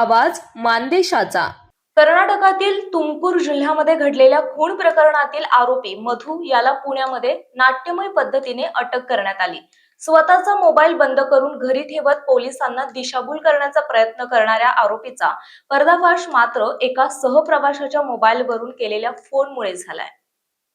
आवाज मानदेशाचा. कर्नाटकातील तुमकूर जिल्ह्यामध्ये घडलेल्या खून प्रकरणातील आरोपी मधु याला पुण्यामध्ये नाट्यमय पद्धतीने अटक करण्यात आली. स्वतःचा मोबाईल बंद करून घरी ठेवत पोलिसांना दिशाभूल करण्याचा प्रयत्न करणाऱ्या आरोपीचा पर्दाफाश मात्र एका सहप्रवाशाच्या मोबाईलवरून केलेल्या फोनमुळे झालाय.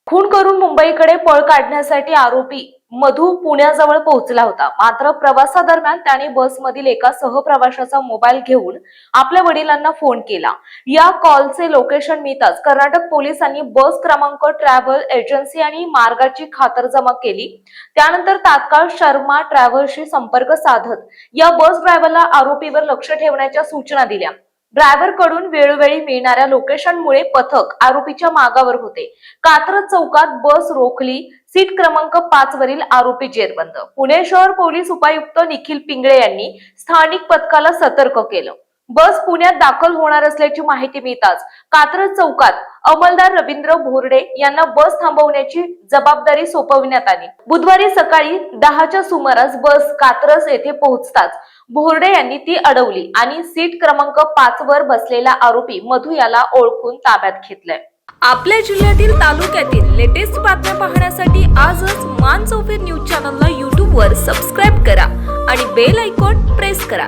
खून करून मुंबईकडे पळ काढण्यासाठी आरोपी मधू पुण्याजवळ पोहोचला होता. मात्र प्रवासादरम्यान त्याने बसमधील एका सहप्रवाशाचा मोबाईल घेऊन आपल्या वडिलांना फोन केला. या कॉलचे लोकेशन मिळताच कर्नाटक पोलिसांनी बस क्रमांक ट्रॅव्हल एजन्सी आणि मार्गाची खातरजमा केली. त्यानंतर तात्काळ शर्मा ट्रॅव्हलशी संपर्क साधत या बस ड्रायव्हरला आरोपीवर लक्ष ठेवण्याच्या सूचना दिल्या. ड्रायव्हरकडून वेळोवेळी मिळणाऱ्या लोकेशनमुळे पथक आरोपीच्या मागावर होते. कात्रज चौकात बस रोखली. सीट क्रमांक पाच वरील आरोपी जेरबंद. पुणे शहर पोलीस उपायुक्त निखिल पिंगळे यांनी स्थानिक पथकाला सतर्क केलं. बस पुण्यात दाखल होणार असल्याची माहिती मिळताच कात्रज चौकात अंमलदार रवींद्र भोरडे यांना बस थांबवण्याची जबाबदारी सोपविण्यात आली. बुधवारी सकाळी दहाच्या सुमारास बस कात्रज येथे पोहोचताच भोरडे यांनी ती अडवली आणि सीट क्रमांक पाच वर बसलेला आरोपी मधु याला ओळखून ताब्यात घेतलंय. आपल्या जिल्ह्यातील तालुक्यातील लेटेस्ट बातम्या पाहण्यासाठी आजच मान चौफेर न्यूज चॅनलला युट्यूबवर सबस्क्राईब करा आणि बेल आयकॉन प्रेस करा.